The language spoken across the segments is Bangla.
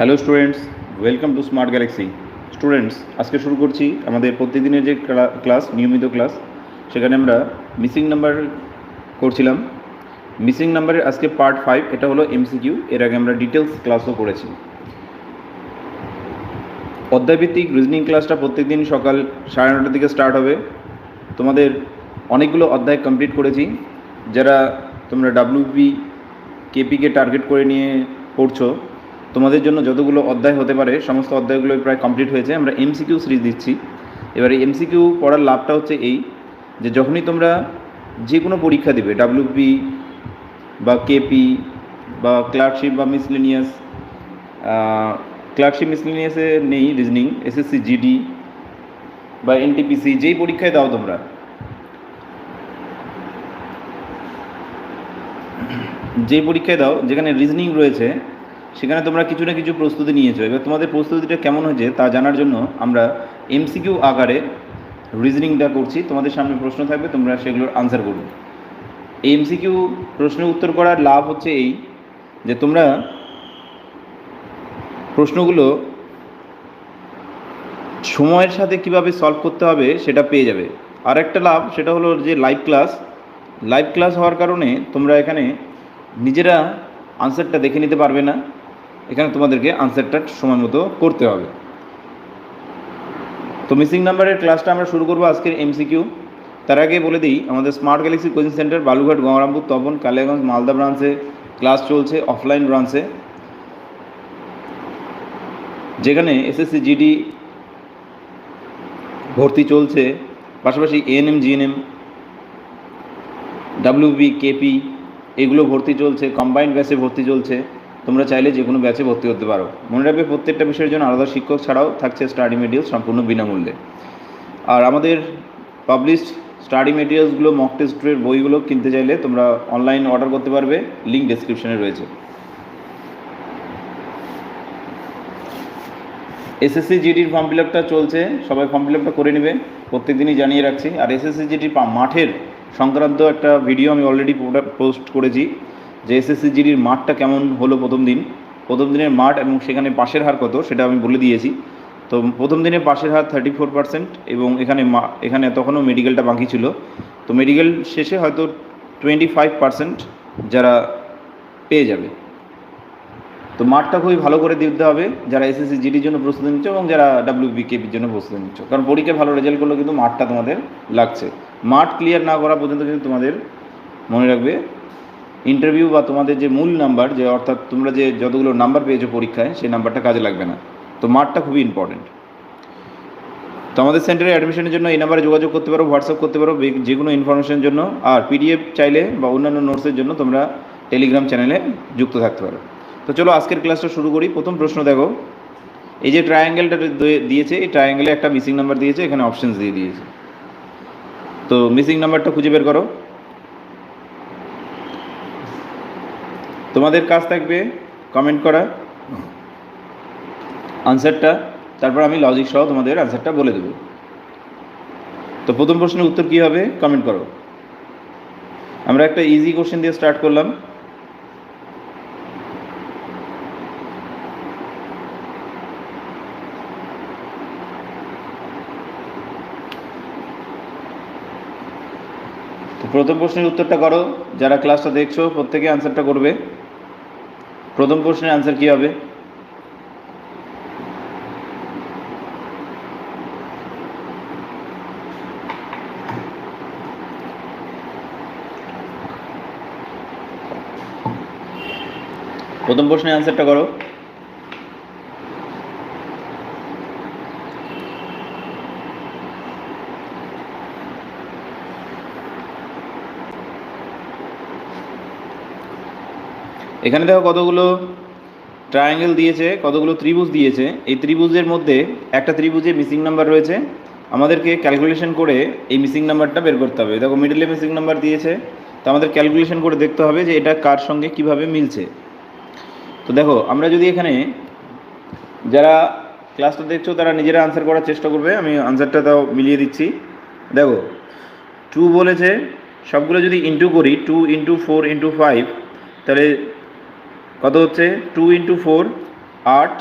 Hello students welcome to smart galaxy students আজকে শুরু করছি আমাদের প্রতিদিনের যে ক্লাস নিয়মিত ক্লাস সেখানে আমরা মিসিং নাম্বার করছিলাম। মিসিং নাম্বারের আজকে পার্ট ফাইভ এটা হলো এমসিকিউ এর আগে আমরা ডিটেলস ক্লাসও করেছি। অধ্যায়ভিত্তিক রিজনিং ক্লাসটা প্রত্যেকদিন সকাল সাড়ে নটার দিকে স্টার্ট হবে। তোমাদের অনেকগুলো অধ্যায় কমপ্লিট করেছি। যারা তোমরা ডাব্লিউপি কেপিকে টার্গেট করে নিয়ে পড়ছো তোমাদের জন্য যতগুলো অধ্যায় হতে পারে, সমস্ত অধ্যায়গুলো প্রায় কমপ্লিট হয়েছে, আমরা এমসিকিউ সিরিজ দিচ্ছি। এবারে এমসিকিউ পড়ার লাভটা হচ্ছে এই, যে যখনই তোমরা যে কোনো পরীক্ষা দিবে ডাব্লিউপি বা কেপি বা ক্লার্কশিপ বা মিসলিনিয়াস ক্লার্কশিপ মিসলিনিয়াসে নেই রিজনিং এসএসসি জিডি বা এনটিপিসি যেই পরীক্ষায় দাও তোমরা। যে পরীক্ষায় দাও, যেখানে রিজনিং রয়েছে সেখানে তোমরা কিছু না কিছু প্রস্তুতি নিয়েছো। এবার তোমাদের প্রস্তুতিটা কেমন হয়েছে তা জানার জন্য আমরা এমসিকিউ আকারে রিজনিংটা করছি। তোমাদের সামনে প্রশ্ন থাকবে, তোমরা সেগুলোর আনসার করবে। এই এমসিকিউ প্রশ্নের উত্তর করার লাভ হচ্ছে এই যে তোমরা প্রশ্নগুলো সময়ের সাথে কীভাবে সলভ করতে হবে সেটা পেয়ে যাবে। আর একটা লাভ, সেটা হলো যে লাইভ ক্লাস লাইভ ক্লাস হওয়ার কারণে তোমরা এখানে নিজেরা আনসারটা দেখে নিতে পারবে না। এখানে তোমাদেরকে আনসারটা সময় মতো করতে হবে। তো মিসিং নাম্বারের ক্লাসটা আমরা শুরু করব আজকের এমসিকিউ তার আগে বলে দিই, আমাদের smart galaxy coaching centre Balurghat Gangarampur, Tapan, Kaliaganj, Malda ব্রাঞ্চে ক্লাস চলছে অফলাইন ব্রাঞ্চে যেখানে এসএসসি জিডি ভর্তি চলছে, পাশাপাশি এএনএম জিএনএম ডাব্লিউবি কেপি এগুলো ভর্তি চলছে কম্বাইন্ড ব্যাচে ভর্তি চলছে। তোমরা চাইলে যে কোনো ব্যাচে ভর্তি হতে পারো। মনে রাখবে প্রত্যেকটা বিষয়ের জন্য আলাদা শিক্ষক ছাড়াও থাকছে স্টাডি মেটেরিয়াল সম্পূর্ণ বিনামূল্যে। আর আমাদের পাবলিশড স্টাডি মেটেরিয়ালসগুলো মক টেস্টের বইগুলো কিনতে চাইলে তোমরা অনলাইন অর্ডার করতে পারবে লিঙ্ক ডেসক্রিপশনে রয়েছে। এসএসসি জিডির ফর্ম ফিল আপটা চলছে, সবাই ফর্ম ফিল আপটা করে নেবে প্রত্যেক দিনই জানিয়ে রাখছি। আর এসএসসি জিডির মাঠের সংক্রান্ত একটা ভিডিও আমি অলরেডি পোস্ট করেছি। যে এসএসসি জিডির মাঠটা কেমন হলো প্রথম দিন? প্রথম দিনের মাঠ এবং সেখানে পাশের হার কত সেটা আমি বলে দিয়েছি। তো প্রথম দিনে পাশের হার থার্টি ফোর পার্সেন্ট এবং এখানে এখানে তখনও মেডিকেলটা বাকি ছিল। তো মেডিকেল শেষে হয়তো টোয়েন্টি ফাইভ পার্সেন্ট যারা পেয়ে যাবে। তো মাঠটা খুবই ভালো করে দিতে হবে, যারা এসএসসি জিডির জন্য প্রস্তুতি নিচ্ছ এবং যারা ডাব্লিউবি কেপির জন্য প্রস্তুতি নিচ্ছ। কারণ পরীক্ষায় ভালো রেজাল্ট করলে কিন্তু মাঠটা তোমাদের লাগছে। মাঠ ক্লিয়ার না করা পর্যন্ত কিন্তু তোমাদের মনে রাখবে ইন্টারভিউ বা তোমাদের যে মূল নাম্বার যে অর্থাৎ তোমরা যে যতগুলো নাম্বার পেয়েছ পরীক্ষায়, সেই নাম্বারটা কাজে লাগবে না। তো মাঠটা খুবই ইম্পর্টেন্ট তো আমাদের সেন্টারে অ্যাডমিশনের জন্য এই নাম্বারে যোগাযোগ করতে পারো হোয়াটসঅ্যাপ করতে পারো যে কোনো ইনফরমেশনের জন্য। আর পিডিএফ চাইলে বা অন্যান্য নোটসের জন্য তোমরা টেলিগ্রাম চ্যানেলে যুক্ত থাকতে পারো। তো চলো আজকের ক্লাসটা শুরু করি। প্রথম প্রশ্ন দেখো। এই যে ট্রায়াঙ্গেলটা দিয়েছে, এই ট্রায়াঙ্গেলে একটা মিসিং নাম্বার দিয়েছে, এখানে অপশানস দিয়ে দিয়েছে। তো মিসিং নাম্বারটা খুঁজে বের করো। তোমাদের কাজ থাকবে কমেন্ট করা আনসারটা তারপর আমি লজিক সহ তোমাদের আনসারটা বলে দেব। তো প্রথম প্রশ্নের উত্তর কী হবে? কমেন্ট করো। আমরা একটা ইজি কোশ্চেন দিয়ে স্টার্ট করলাম। প্রথম প্রশ্নের উত্তরটা করো। যারা ক্লাসটা দেখছ, প্রত্যেকে আনসারটা করবে। প্রথম প্রশ্নের আনসার কী হবে? প্রথম প্রশ্নের আনসারটা করো। এখানে দেখো কতগুলো ট্রায়াঙ্গেল দিয়েছে, কতগুলো ত্রিভুজ দিয়েছে। এই ত্রিভুজের মধ্যে একটা ত্রিভুজে মিসিং নাম্বার রয়েছে। আমাদেরকে ক্যালকুলেশন করে এই মিসিং নাম্বারটা বের করতে হবে। দেখো মিডলে মিসিং নাম্বার দিয়েছে, তো আমাদের ক্যালকুলেশন করে দেখতে হবে যে এটা কার সঙ্গে কীভাবে মিলছে। তো দেখো, আমরা যদি এখানে যারা ক্লাসটা দেখছ, তারা নিজেরা আনসার করার চেষ্টা করবে। আমি আনসারটা তাও মিলিয়ে দিচ্ছি। দেখো টু বলেছে, সবগুলো যদি ইন্টু করি two into four into five তাহলে কত হচ্ছে? টু ইন্টু ফোর আট।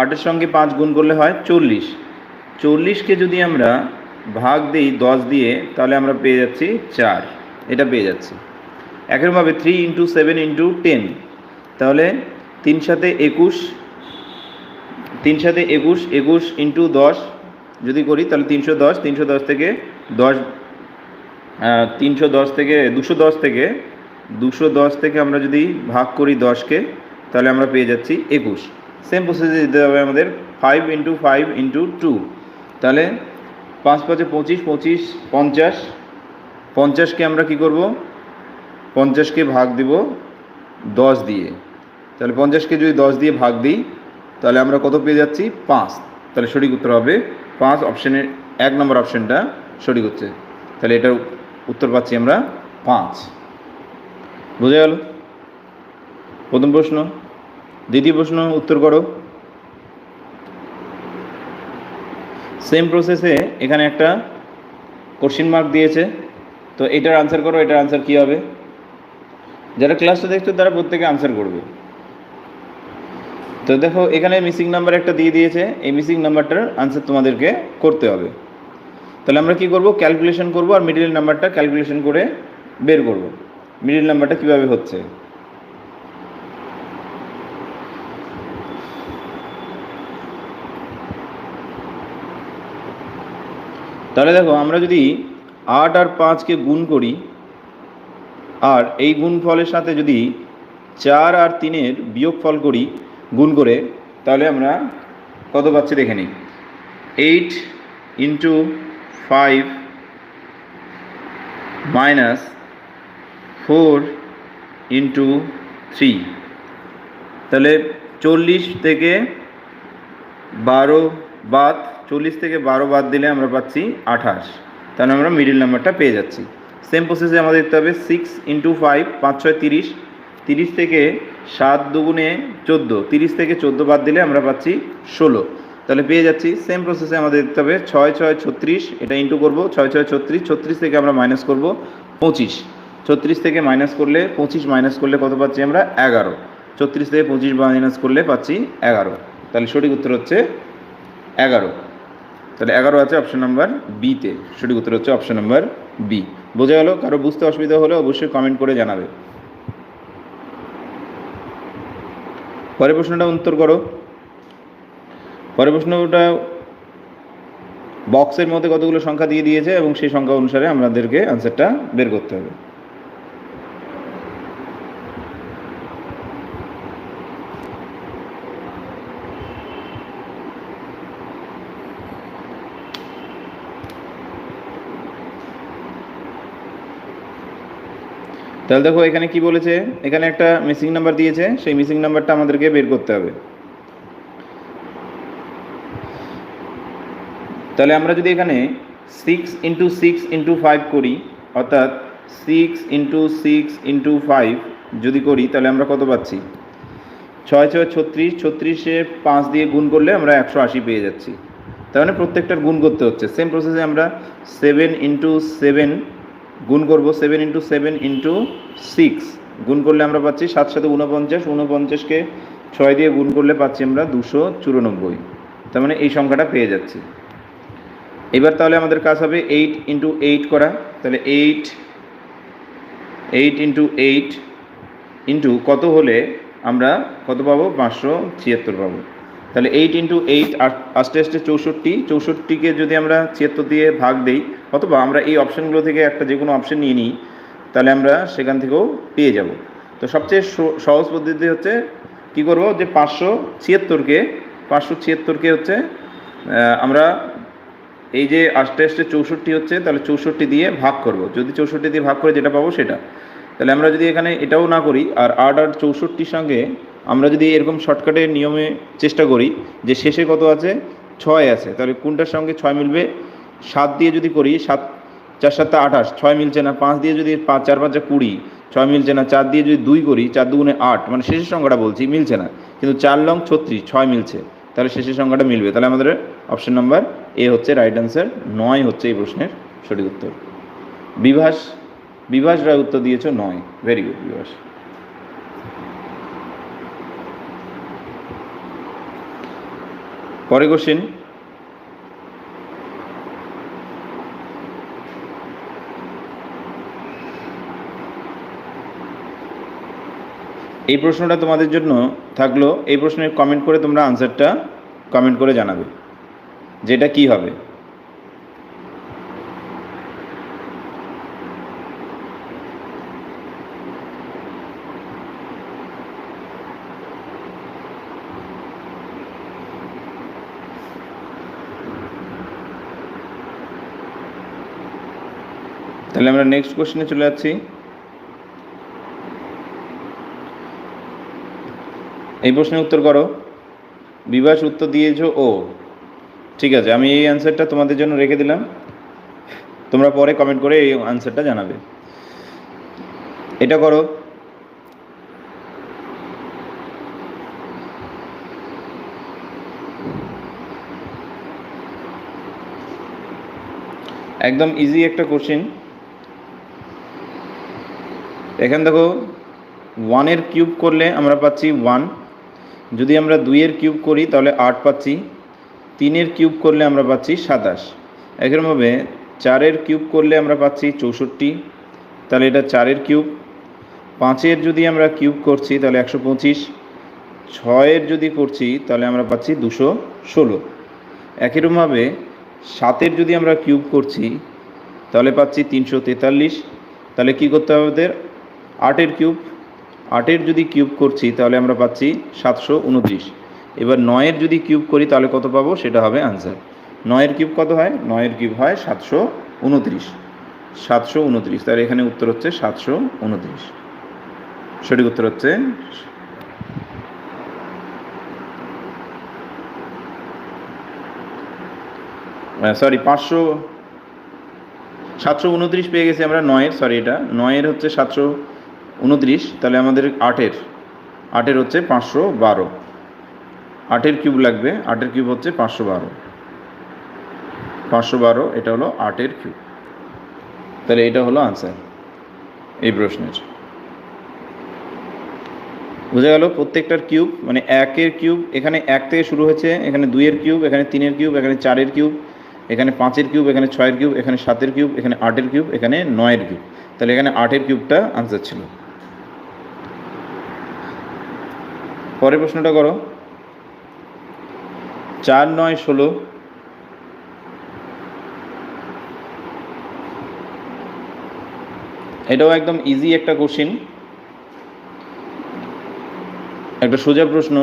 আটের সঙ্গে পাঁচ গুণ করলে হয় চল্লিশ। চল্লিশকে যদি আমরা ভাগ দিই দশ দিয়ে, তাহলে আমরা পেয়ে যাচ্ছি চার। এটা পেয়ে যাচ্ছি। একইভাবে three into seven into ten তাহলে তিন সাথে একুশ, তিন সাথে একুশ একুশ ইন্টু দশ যদি করি, তাহলে তিনশো দশ তিনশো দশ থেকে দশ তিনশো দশ থেকে দুশো দশ থেকে দুশো দশ থেকে আমরা যদি ভাগ করি দশকে, তাহলে আমরা পেয়ে যাচ্ছি একুশ। সেম প্রসেসে দিতে হবে আমাদের five into five into two তাহলে পাঁচ পাঁচে পঁচিশ পঁচিশ, পঞ্চাশ। পঞ্চাশকে আমরা কি করব? পঞ্চাশকে ভাগ দিব দশ দিয়ে। তাহলে পঞ্চাশকে যদি দশ দিয়ে ভাগ দিই, তাহলে আমরা কত পেয়ে যাচ্ছি? পাঁচ। তাহলে সঠিক উত্তর হবে পাঁচ অপশানের এক নম্বর অপশানটা সঠিক হচ্ছে। তাহলে এটার উত্তর পাচ্ছি আমরা পাঁচ। বোঝা গেল? প্রথম প্রশ্ন, দ্বিতীয় প্রশ্ন উত্তর করো। সেম প্রসেসে এখানে একটা কোশ্চিন মার্ক দিয়েছে। তো এটার আনসার করো, এটার আনসার কী হবে? যারা ক্লাসটা দেখছ, তারা প্রত্যেকে আনসার করবে। তো দেখো, এখানে মিসিং নাম্বার একটা দিয়ে দিয়েছে। এই মিসিং নাম্বারটার আনসার তোমাদেরকে করতে হবে। তাহলে আমরা কি করব? ক্যালকুলেশন করব আর মিডিল নাম্বারটা ক্যালকুলেশন করে বের করব। মিডিল নাম্বারটা কীভাবে হচ্ছে? তাহলে দেখো, আমরা যদি আট আর পাঁচকে গুণ করি, আর এই গুণফলের সাথে যদি চার আর তিনের বিয়োগফল করি, গুণ করে, তাহলে আমরা কত পাচ্ছি দেখে নিই? Eight into five minus four into three. তাহলে চল্লিশ থেকে বারো বাদ, চল্লিশ থেকে বারো বাদ দিলে আমরা পাচ্ছি আঠাশ। তাহলে আমরা মিডিল নাম্বারটা পেয়ে যাচ্ছি। সেম প্রসেসে আমাদের দেখতে হবে সিক্স ইন্টু ফাইভ পাঁচ, ছয়, তিরিশ। তিরিশ থেকে সাত দুগুণে চোদ্দ, তিরিশ থেকে চোদ্দ বাদ দিলে আমরা পাচ্ছি ষোলো। তাহলে পেয়ে যাচ্ছি সেম প্রসেসে আমাদের দেখতে হবে ছয় ছয়, ছত্রিশ। এটা ইন্টু করব, ছয় ছয়, ছত্রিশ ছত্রিশ থেকে আমরা মাইনাস করব পঁচিশ। ছত্রিশ থেকে মাইনাস করলে পঁচিশ মাইনাস করলে কত পাচ্ছি আমরা? এগারো। ছত্রিশ থেকে পঁচিশ মাইনাস করলে পাচ্ছি এগারো। তাহলে সঠিক উত্তর হচ্ছে এগারো। তাহলে এগারো আছে অপশন নাম্বার বিতে সঠিক উত্তর হচ্ছে অপশন নাম্বার বি বোঝা গেল? কারও বুঝতে অসুবিধা হলে অবশ্যই কমেন্ট করে জানাবে। পরের প্রশ্নটা উত্তর করো। পরের প্রশ্নটা বক্সের মধ্যে কতগুলো সংখ্যা দিয়ে দিয়েছে এবং সেই সংখ্যা অনুসারে আমাদেরকে আনসারটা বের করতে হবে। তাহলে দেখো এখানে কি বলেছে? এখানে একটা মিসিং নাম্বার দিয়েছে, সেই মিসিং নাম্বারটা আমাদেরকে বের করতে হবে। তাহলে আমরা যদি এখানে six into six into five করি, অর্থাৎ six into six into five যদি করি, তাহলে আমরা কত পাচ্ছি? ছয় ছয় ছত্রিশ, ছত্রিশে পাঁচ দিয়ে গুণ করলে আমরা একশো আশি পেয়ে যাচ্ছি। তার মানে প্রত্যেকটার গুণ করতে হচ্ছে। সেম প্রসেসে আমরা সেভেন ইন্টু সেভেন গুণ করব seven into seven into six গুণ করলে আমরা পাচ্ছি সাত সাথে উনপঞ্চাশ উনপঞ্চাশকে ছয় দিয়ে গুণ করলে পাচ্ছি আমরা দুশো চুরানব্বই। তার মানে এই সংখ্যাটা পেয়ে যাচ্ছি। এবার তাহলে আমাদের কাজ হবে এইট ইন্টু এইট করা। তাহলে eight eight into eight into কত হলে আমরা কত পাবো? পাঁচশো ছিয়াত্তর পাবো। তাহলে এইট ইন্টু এইট আস্তে আস্তে চৌষট্টি, চৌষট্টিকে যদি আমরা ছিয়াত্তর দিয়ে ভাগ দেই, অথবা আমরা এই অপশানগুলো থেকে একটা যে কোনো অপশান নিয়ে নিই, তাহলে আমরা সেখান থেকেও পেয়ে যাব। তো সবচেয়ে সহজ পদ্ধতি হচ্ছে কি করব? যে পাঁচশো ছিয়াত্তরকে পাঁচশো ছিয়াত্তরকে হচ্ছে আমরা এই যে আস্তে আস্তে চৌষট্টি হচ্ছে, তাহলে চৌষট্টি দিয়ে ভাগ করব। যদি চৌষট্টি দিয়ে ভাগ করে যেটা পাবো সেটা। তাহলে আমরা যদি এখানে এটাও না করি, আর আট আর চৌষট্টির সঙ্গে আমরা যদি এরকম শর্টকাটের নিয়মে চেষ্টা করি যে শেষে কত আছে? ছয় আছে। তাহলে কোনটার সঙ্গে ছয় মিলবে? সাত দিয়ে যদি করি, সাত, চার সাতটা আঠাশ, ছয় মিলছে না, পাঁচ দিয়ে যদি পাঁচ, চার পাঁচটা কুড়ি, ছয় মিলছে না, চার দিয়ে যদি দুই করি, চার দুগুণে আট মানে শেষের সংখ্যাটা বলছি, মিলছে না। কিন্তু চার লং ছত্রিশ, ছয় মিলছে। তাহলে শেষের সংখ্যাটা মিলবে। তাহলে আমাদের অপশন নাম্বার এ হচ্ছে রাইট অ্যান্সার নয় হচ্ছে এই প্রশ্নের সঠিক উত্তর। বিভাস বিভাস রায় উত্তর দিয়েছ, নয়। Very good Bibhas. পরে কোশ্চেন এই প্রশ্নটা তোমাদের জন্য থাকল। এই প্রশ্নের কমেন্ট করে তোমরা আনসারটা কমেন্ট করে জানাবে। যেটা কি হবে? তাহলে আমরা নেক্সট কোশ্চেনে চলে যাচ্ছি। এই প্রশ্নের উত্তর করো। বিভাস উত্তর দিয়েছ ও। ঠিক আছে, আমি এই অ্যান্সারটা তোমাদের জন্য রেখে দিলাম। তোমরা পরে কমেন্ট করে এই অ্যান্সারটা জানাবে। এটা করো। একদম ইজি একটা কোশ্চেন এখান দেখো ওয়ানের কিউব করলে আমরা পাচ্ছি ওয়ান যদি আমরা দুইয়ের কিউব করি, তাহলে আট পাচ্ছি। তিনের কিউব করলে আমরা পাচ্ছি সাতাশ। একরকমভাবে চারের কিউব করলে আমরা পাচ্ছি চৌষট্টি। তাহলে এটা চারের কিউব পাঁচের যদি আমরা কিউব করছি, তাহলে একশো পঁচিশ। ছয়ের যদি করছি, তাহলে আমরা পাচ্ছি দুশো ষোলো। একইরকমভাবে সাতের যদি আমরা কিউব করছি, তাহলে পাচ্ছি তিনশো তেতাল্লিশ। তাহলে কী করতে হবে ওদের? আটের কিউব, আটের যদি কিউব করছি তাহলে আমরা পাচ্ছি সাতশো উনত্রিশ। এবার নয়ের যদি কিউব করি তাহলে কত পাবো? সেটা হবে আনসার নয়ের কিউব কত হয়? নয়ের কিউব হয় সাতশো উনত্রিশ। সাতশো উনত্রিশ। তাহলে এখানে উত্তর হচ্ছে সাতশো উনত্রিশ। সঠিক উত্তর হচ্ছে সরি পাঁচশো, সাতশো উনত্রিশ পেয়ে গেছি আমরা নয়ের সরি এটা। নয়ের হচ্ছে সাতশো উনত্রিশ, তাহলে আমাদের আটের আটের হচ্ছে পাঁচশো বারো। আটের কিউব লাগবে, আটের কিউব হচ্ছে পাঁচশো বারো। পাঁচশো বারো, এটা হলো আটের কিউব। তাহলে এটা হলো আনসার এই প্রশ্নের। বোঝা গেল প্রত্যেকটার কিউব মানে একের কিউব, এখানে এক থেকে শুরু হয়েছে, এখানে দুইয়ের কিউব, এখানে তিনের কিউব, এখানে চারের কিউব, এখানে পাঁচের কিউব, এখানে ছয়ের কিউব, এখানে সাতের কিউব, এখানে আটের কিউব, এখানে নয়ের কিউব। তাহলে এখানে আটের কিউবটা আনসার ছিল। পরের প্রশ্নটা করো। চার, নয়, ষোলো। এটাও একদম ইজি একটা কোশ্চিন একটা সোজা প্রশ্ন।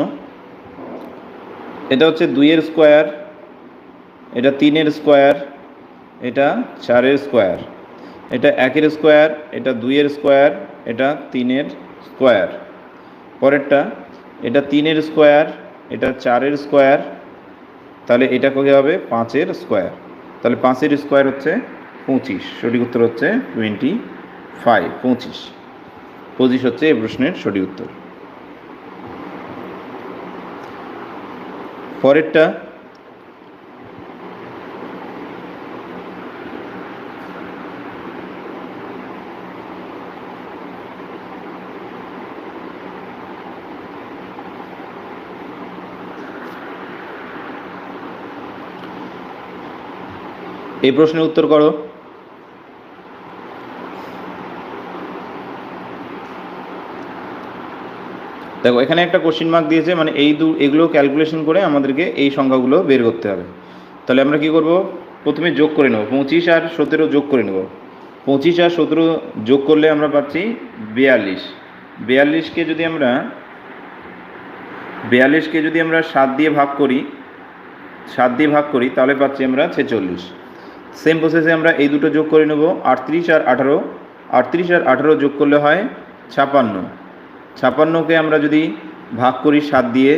এটা হচ্ছে দুইয়ের স্কোয়ার এটা তিনের স্কোয়ার এটা চারের স্কোয়ার এটা একের স্কোয়ার এটা দুইয়ের স্কোয়ার এটা তিনের স্কোয়ার পরেরটা এটা তিনের স্কোয়ার, এটা চারের স্কোয়ার, তাহলে এটা কী হবে? পাঁচের স্কোয়ার। তাহলে পাঁচের স্কোয়ার হচ্ছে পঁচিশ। সঠিক উত্তর হচ্ছে টোয়েন্টি ফাইভ পঁচিশ। পঁচিশ হচ্ছে এই প্রশ্নের সঠিক উত্তর। পরেরটা এই প্রশ্নের উত্তর করো। দেখো, এখানে একটা কোশ্চিন মার্ক দিয়েছে মানে এই দু এগুলো ক্যালকুলেশন করে আমাদেরকে এই সংখ্যাগুলো বের করতে হবে। তাহলে আমরা কি করব? প্রথমে যোগ করে নেব। পঁচিশ আর সতেরো যোগ করে নেব। পঁচিশ আর সতেরো যোগ করলে আমরা পাচ্ছি বিয়াল্লিশ। বিয়াল্লিশকে যদি আমরা বিয়াল্লিশকে যদি আমরা সাত দিয়ে ভাগ করি, সাত দিয়ে ভাগ করি, তাহলে পাচ্ছি আমরা ছেচল্লিশ। সেম প্রসেসে আমরা এই দুটো যোগ করে নেব, আটত্রিশ আর আঠারো। আটত্রিশ আর আঠারো যোগ করলে হয় ছাপান্ন। ছাপান্নকে আমরা যদি ভাগ করি সাত দিয়ে,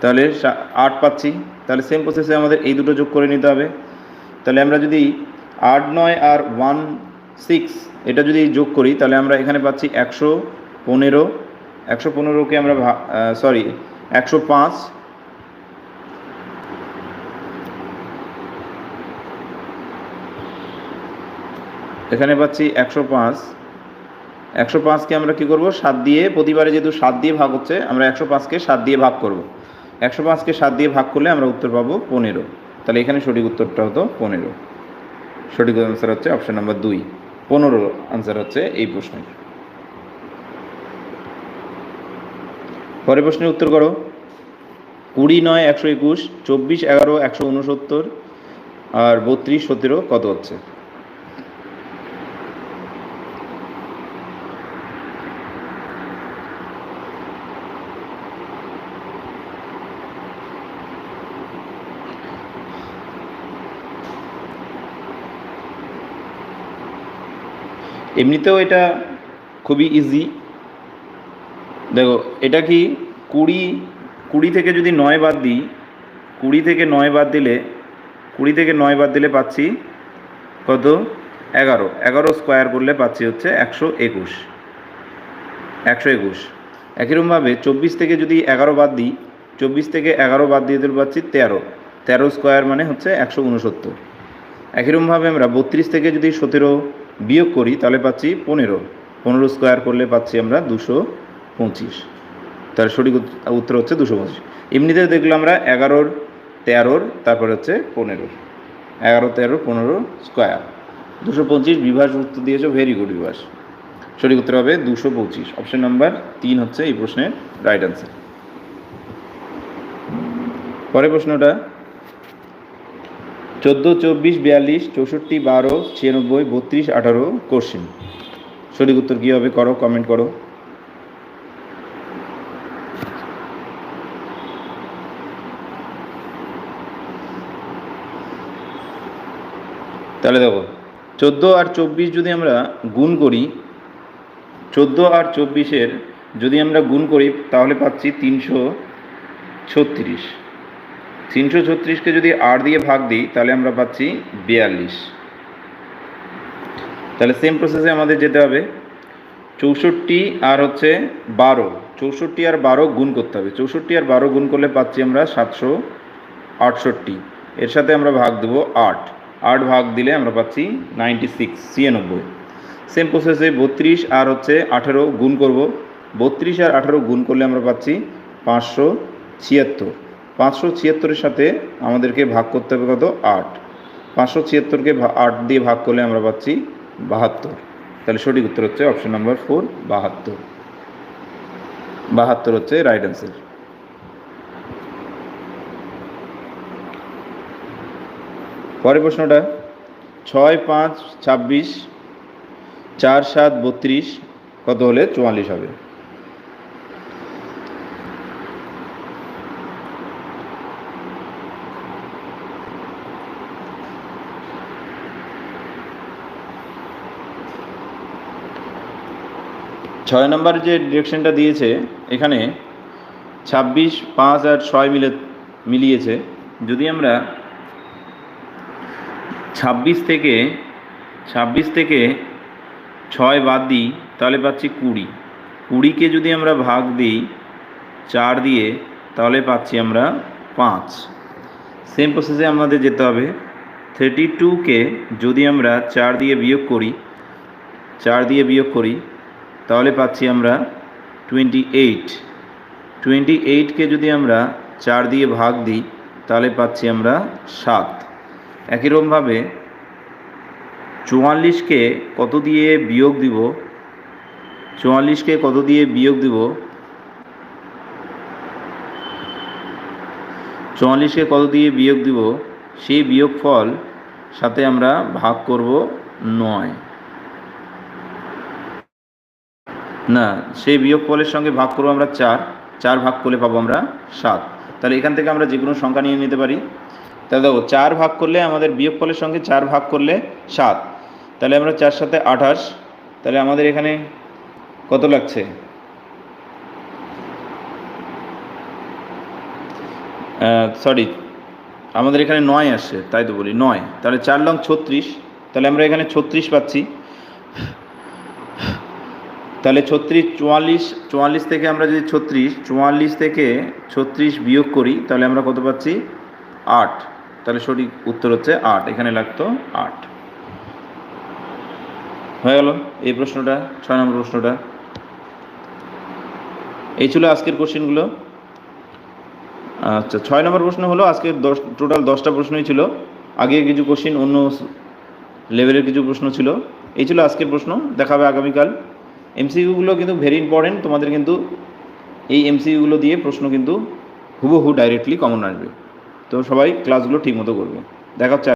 তাহলে আট পাচ্ছি। তাহলে সেম প্রসেসে আমাদের এই দুটো যোগ করে নিতে হবে। তাহলে আমরা যদি আট নয় আর ওয়ান সিক্স এটা যদি যোগ করি, তাহলে আমরা এখানে পাচ্ছি একশো পনেরো। একশো পনেরোকে আমরা সরি একশো পাঁচ এখানে পাচ্ছি একশো পাঁচ। একশো পাঁচকে আমরা কী করব? সাত দিয়ে প্রতিবারে যেহেতু সাত দিয়ে ভাগ হচ্ছে, আমরা একশো পাঁচকে সাত দিয়ে ভাগ করব। একশো পাঁচকে সাত দিয়ে ভাগ করলে আমরা উত্তর পাবো পনেরো। তাহলে এখানে সঠিক উত্তরটা হতো পনেরো। সঠিক আনসার হচ্ছে অপশান নাম্বার দুই। পনেরো আনসার হচ্ছে এই প্রশ্নের পরের প্রশ্নের উত্তর করো। কুড়ি নয় একশো একুশ, চব্বিশ এগারো একশো উনসত্তর, আর বত্রিশ সতেরো কত হচ্ছে? এমনিতেও এটা খুবই ইজি দেখো, এটা কি কুড়ি কুড়ি থেকে যদি নয় বাদ দিই, কুড়ি থেকে নয় বাদ দিলে, কুড়ি থেকে নয় বাদ দিলে পাচ্ছি কত? এগারো। এগারো স্কোয়ার করলে পাচ্ছি হচ্ছে একশো একুশ। একশো একুশ। একইরকমভাবে চব্বিশ থেকে যদি এগারো বাদ দিই, চব্বিশ থেকে এগারো বাদ দিয়ে দিলে পাচ্ছি তেরো। তেরো স্কোয়ার মানে হচ্ছে একশো উনসত্তর। একইরকমভাবে আমরা বত্রিশ থেকে যদি সতেরো বিয়োগ করি, তাহলে পাচ্ছি পনেরো। পনেরো স্কোয়ার করলে পাচ্ছি আমরা দুশো পঁচিশ। তার সঠিক উত্তর হচ্ছে দুশো পঁচিশ। এমনিতে দেখল আমরা এগারোর তেরোর, তারপর হচ্ছে পনেরোর। এগারো, তেরো, পনেরো স্কোয়ার দুশো পঁচিশ বিভাস উত্তর দিয়েছ ভেরি গুড বিভাস। সঠিক উত্তর হবে দুশো পঁচিশ। অপশন নাম্বার তিন হচ্ছে এই প্রশ্নের রাইট অ্যান্সার পরের প্রশ্নটা। চোদ্দ, চব্বিশ, বিয়াল্লিশ, চৌষট্টি, বারো, ছিয়ানব্বই, বত্রিশ, আঠারো কোশ্চেন সঠিক উত্তর কী হবে করো কমেন্ট করো। তাহলে দেখো, চোদ্দ আর চব্বিশ যদি আমরা গুণ করি, চোদ্দ আর চব্বিশের যদি আমরা গুণ করি, তাহলে পাচ্ছি তিনশো ছত্রিশ। তিনশো ছত্রিশকে যদি আট দিয়ে ভাগ দিই, তাহলে আমরা পাচ্ছি বিয়াল্লিশ। তাহলে সেম প্রসেসে আমাদের যেতে হবে। চৌষট্টি আর হচ্ছে বারো। চৌষট্টি আর বারো গুণ করতে হবে। চৌষট্টি আর বারো গুণ করলে পাচ্ছি আমরা সাতশো আটষট্টি। এর সাথে আমরা ভাগ দেবো আট। আট ভাগ দিলে আমরা পাচ্ছি নাইনটি সিক্স, ছিয়ানব্বই। সেম প্রসেসে বত্রিশ আর হচ্ছে আঠেরো গুণ করব। বত্রিশ আর আঠেরো গুণ করলে আমরা পাচ্ছি পাঁচশো ছিয়াত্তর। পাঁচশো ছিয়াত্তরের সাথে আমাদেরকে ভাগ করতে হবে কত? আট। পাঁচশো ছিয়াত্তরকে আট দিয়ে ভাগ করলে আমরা পাচ্ছি বাহাত্তর। তাহলে সঠিক উত্তর হচ্ছে অপশন নাম্বার ফোর বাহাত্তর। বাহাত্তর হচ্ছে রাইট অ্যান্সার পরের প্রশ্নটা, ছয় পাঁচ ছাব্বিশ, চার সাত বত্রিশ, কত হলে চুয়াল্লিশ হবে? ছয় নম্বর যে ডিরেকশনটা দিয়েছে, এখানে ছাব্বিশ, পাঁচ আর ছয় মিলে, মিলিয়েছে। যদি আমরা ছাব্বিশ থেকে ছাব্বিশ থেকে ছয় বাদ দিই, তাহলে পাচ্ছি কুড়ি। কুড়িকে যদি আমরা ভাগ দিই, চার দিয়ে, তাহলে পাচ্ছি আমরা পাঁচ। সেম প্রসেসে আমাদের যেতে হবে। থার্টি টুকে যদি আমরা চার দিয়ে বিয়োগ করি, চার দিয়ে বিয়োগ করি তাহলে পাচ্ছি আমরা টোয়েন্টি এইট টোয়েন্টি এইটকে যদি আমরা চার দিয়ে ভাগ দিই, তাহলে পাচ্ছি আমরা সাত। একইরকমভাবে চুয়াল্লিশকে কত দিয়ে বিয়োগ দিব? চুয়াল্লিশকে কত দিয়ে বিয়োগ দিব? চুয়াল্লিশকে কত দিয়ে বিয়োগ দিব? সেই বিয়োগ ফল সাথে আমরা ভাগ করব নয়। না, সেই বিয়োগ ফলের সঙ্গে ভাগ করব আমরা চার চার ভাগ করলে পাবো আমরা সাত। তাহলে এখান থেকে আমরা যে কোনো সংখ্যা নিয়ে নিতে পারি। তাহলে দেখো, চার ভাগ করলে আমাদের বিয়োগ ফলের সঙ্গে চার ভাগ করলে সাত। তাহলে আমরা চার সাথে আঠাশ, তাহলে আমাদের এখানে কত লাগছে? সরি আমাদের এখানে নয় আসছে, তাই তো বলি, নয়। তাহলে চার লং ছত্রিশ, তাহলে আমরা এখানে ছত্রিশ পাচ্ছি। তাহলে ছত্রিশ, চুয়াল্লিশ চুয়াল্লিশ থেকে আমরা যদি ছত্রিশ, চুয়াল্লিশ থেকে ছত্রিশ বিয়োগ করি, তাহলে আমরা কত পাচ্ছি? আট। তাহলে সঠিক উত্তর হচ্ছে আট। এখানে লাগতো আট। হয়ে গেল এই প্রশ্নটা, ছয় নম্বর প্রশ্নটা। এই ছিল আজকের কোশ্চেনগুলো। আচ্ছা ছয় নম্বর প্রশ্ন হলো, আজকে দশ, টোটাল দশটা প্রশ্নই ছিল। আগে কিছু কোশ্চিন, অন্য লেভেলের কিছু প্রশ্ন ছিল। এই ছিল আজকের প্রশ্ন। দেখাবে আগামীকাল। এমসিকিউগুলো কিন্তু ভেরি ইম্পর্টেন্ট তোমাদের কিন্তু এই এমসিকিউগুলো দিয়ে প্রশ্ন কিন্তু হুবহু ডাইরেক্টলি কমন আসবে। তো সবাই ক্লাসগুলো ঠিকমতো করবে। দেখা হচ্ছে